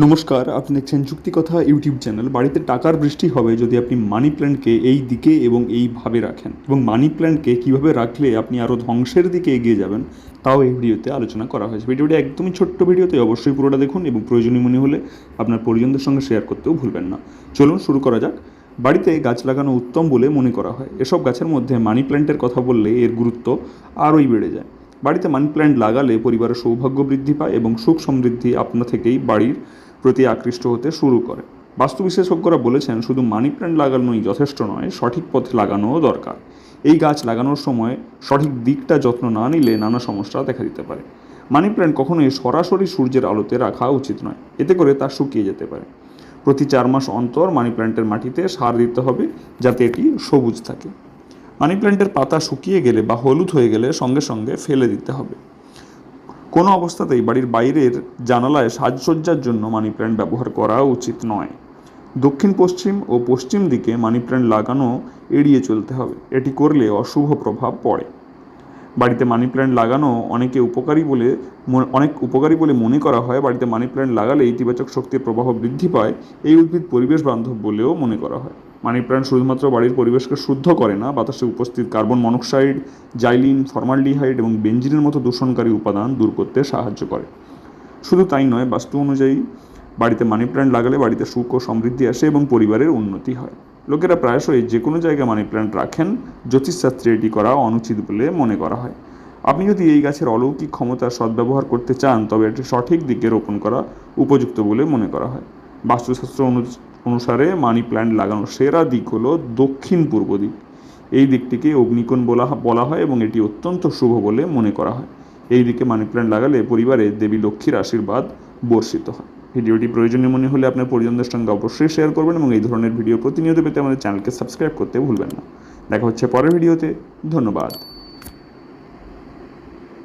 নমস্কার, আপনি দেখছেন যুক্তি কথা ইউটিউব চ্যানেল। বাড়িতে টাকার বৃষ্টি হবে যদি আপনি মানি প্ল্যান্টকে এই দিকে এবং এইভাবে রাখেন। এবং মানি প্ল্যান্টকে কীভাবে রাখলে আপনি আরও ধ্বংসের দিকে এগিয়ে যাবেন, তাও এই ভিডিওতে আলোচনা করা হয়েছে। ভিডিওটি একদমই ছোট্ট ভিডিওতে অবশ্যই পুরোটা দেখুন এবং প্রয়োজনীয় মনে হলে আপনার পরিজনদের সঙ্গে শেয়ার করতেও ভুলবেন না। চলুন শুরু করা যাক। বাড়িতে গাছ লাগানো উত্তম বলে মনে করা হয়। এসব গাছের মধ্যে মানি প্ল্যান্টের কথা বললে এর গুরুত্ব আরোই বেড়ে যায়। বাড়িতে মানি প্ল্যান্ট লাগালে পরিবারের সৌভাগ্য বৃদ্ধি পায় এবং সুখ সমৃদ্ধি আপনা থেকেই বাড়ির প্রতি আকৃষ্ট হতে শুরু করে। বাস্তু বিশেষজ্ঞরা বলেছেন, শুধু মানি প্ল্যান্ট লাগানোই যথেষ্ট নয়, সঠিক পথে লাগানোও দরকার। এই গাছ লাগানোর সময় সঠিক দিকটা যত্ন না নিলে নানা সমস্যা দেখা দিতে পারে। মানি প্ল্যান্ট কখনোই সরাসরি সূর্যের আলোতে রাখা উচিত নয়, এতে করে তা শুকিয়ে যেতে পারে। প্রতি চার মাস অন্তর মানি প্ল্যান্টের মাটিতে সার দিতে হবে, যাতে এটি সবুজ থাকে। মানি প্ল্যান্টের পাতা শুকিয়ে গেলে বা হলুদ হয়ে গেলে সঙ্গে সঙ্গে ফেলে দিতে হবে। কোনো অবস্থাতেই বাড়ির বাইরের জানালায় সাজসজ্জার জন্য মানি প্ল্যান্ট ব্যবহার করা উচিত নয়। দক্ষিণ, পশ্চিম ও পশ্চিম দিকে মানি প্ল্যান্ট লাগানো এড়িয়ে চলতে হবে। এটি করলে অশুভ প্রভাব পড়ে। বাড়িতে মানি প্ল্যান্ট লাগানো অনেকে উপকারী বলে অনেক উপকারী বলে মনে করা হয়। বাড়িতে মানি প্ল্যান্ট লাগালে ইতিবাচক শক্তির প্রবাহ বৃদ্ধি পায়। এই উদ্ভিদ পরিবেশ বান্ধব বলেও মনে করা হয়। মানি প্ল্যান্ট শুধুমাত্র বাড়ির পরিবেশকে শুদ্ধ করে না, বাতাসে উপস্থিত কার্বন মনোক্সাইড, জাইলিন, ফর্মালডিহাইড এবং বেঞ্জিনের মতো দূষণকারী উপাদান দূর করতে সাহায্য করে। শুধু তাই নয়, বাস্তু অনুযায়ী বাড়িতে মানি প্ল্যান্ট লাগালে বাড়িতে সুখ ও সমৃদ্ধি আসে এবং পরিবারের উন্নতি হয়। লোকেরা প্রায়শই যে কোনো জায়গায় মানি প্ল্যান্ট রাখেন, জ্যোতিষশাস্ত্রে এটি করা অনুচিত বলে মনে করা হয়। আপনি যদি এই গাছের অলৌকিক ক্ষমতার সদ্ব্যবহার করতে চান, তবে এটি সঠিক দিকে রোপণ করা উপযুক্ত বলে মনে করা হয়। বাস্তুশাস্ত্র অনুসারে মানি প্ল্যান্ট লাগানোর সেরা দিক হলো দক্ষিণ পূর্ব দিক। এই দিকটিকে অগ্নিকোণ বলা বলা হয় এবং এটি অত্যন্ত শুভ বলে মনে করা হয়। এই দিকে মানি প্ল্যান্ট লাগালে পরিবারে দেবী লক্ষ্মীর আশীর্বাদ বর্ষিত হয়। ভিডিওটি প্রয়োজনীয় মনে হলে আপনার পরিজনদের সঙ্গে অবশ্যই শেয়ার করবেন এবং এই ধরনের ভিডিও প্রতিনিয়ত পেতে আমাদের চ্যানেলকে সাবস্ক্রাইব করতে ভুলবেন না। দেখা হচ্ছে পরের ভিডিওতে। ধন্যবাদ।